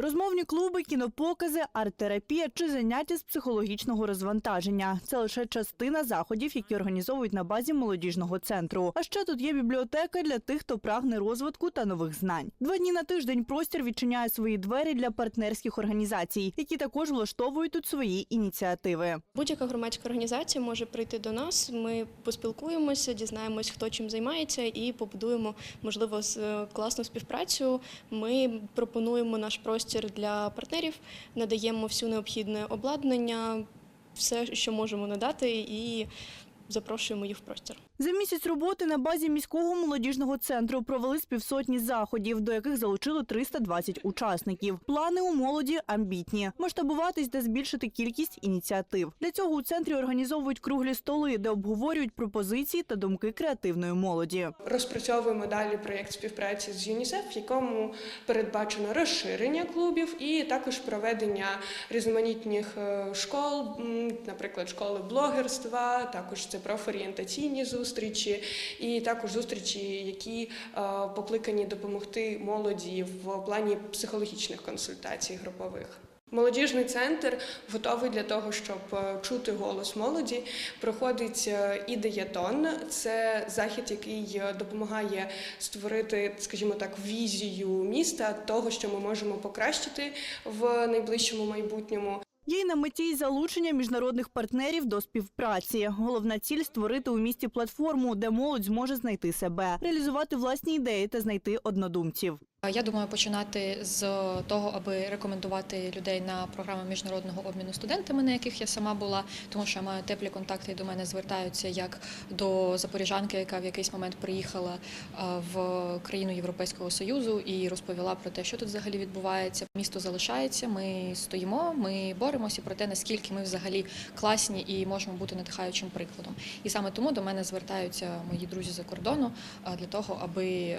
Розмовні клуби, кінопокази, арт-терапія чи заняття з психологічного розвантаження це лише частина заходів, які організовують на базі молодіжного центру. А ще тут є бібліотека для тих, хто прагне розвитку та нових знань. Два дні на тиждень простір відчиняє свої двері для партнерських організацій, які також влаштовують тут свої ініціативи. Будь-яка громадська організація може прийти до нас. Ми поспілкуємося, дізнаємось, хто чим займається, і побудуємо можливо е, класну співпрацю. Ми пропонуємо наш простір для партнерів, надаємо всю необхідне обладнання, все, що можемо надати, і запрошуємо їх в простір. За місяць роботи на базі міського молодіжного центру провели з півсотні заходів, до яких залучили 320 учасників. Плани у молоді амбітні масштабуватись та збільшити кількість ініціатив. Для цього у центрі організовують круглі столи, де обговорюють пропозиції та думки креативної молоді. Розпрацьовуємо далі проєкт співпраці з ЮНІСЕФ, в якому передбачено розширення клубів і також проведення різноманітних е, школ, наприклад, школи блогерства, також це профорієнтаційні зустрічі, і також зустрічі, які е, покликані допомогти молоді в плані психологічних консультацій групових. Молодіжний центр готовий для того, щоб е, чути голос молоді. Проходить е, ідеятон. Це захід, який допомагає створити, скажімо так, візію міста того, що ми можемо покращити в найближчому майбутньому. Є й на меті й залучення міжнародних партнерів до співпраці. Головна ціль створити у місті платформу, де молодь зможе знайти себе, реалізувати власні ідеї та знайти однодумців. Я думаю, починати з того, аби рекомендувати людей на програми міжнародного обміну студентами, на яких я сама була, тому що я маю теплі контакти і до мене звертаються як до запоріжанки, яка в якийсь момент приїхала в країну Європейського союзу і розповіла про те, що тут взагалі відбувається. Місто залишається. Ми стоїмо, ми боремося про те, наскільки ми взагалі класні і можемо бути надихаючим прикладом. І саме тому до мене звертаються мої друзі за кордону для того, аби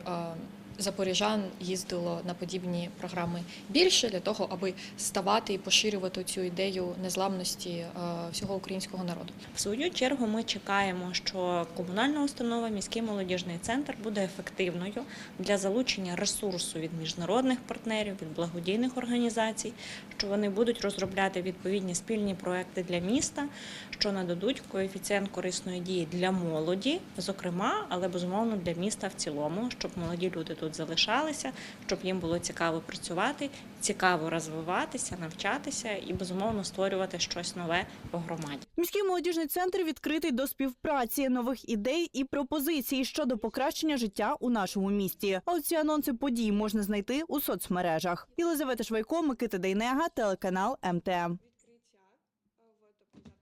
запоріжан їздило на подібні програми більше для того, аби ставати і поширювати цю ідею незламності е, всього українського народу. В свою чергу ми чекаємо, що комунальна установа, міський молодіжний центр буде ефективною для залучення ресурсу від міжнародних партнерів, від благодійних організацій, що вони будуть розробляти відповідні спільні проекти для міста, що нададуть коефіцієнт корисної дії для молоді, зокрема, але безумовно для міста в цілому, щоб молоді люди тут залишалися, щоб їм було цікаво працювати, цікаво розвиватися, навчатися і безумовно створювати щось нове в громаді. Міський молодіжний центр відкритий до співпраці, нових ідей і пропозицій щодо покращення життя у нашому місті. А ці анонси подій можна знайти у соцмережах. Єлизавета Швайко, Микита Дейнега, телеканал МТМ.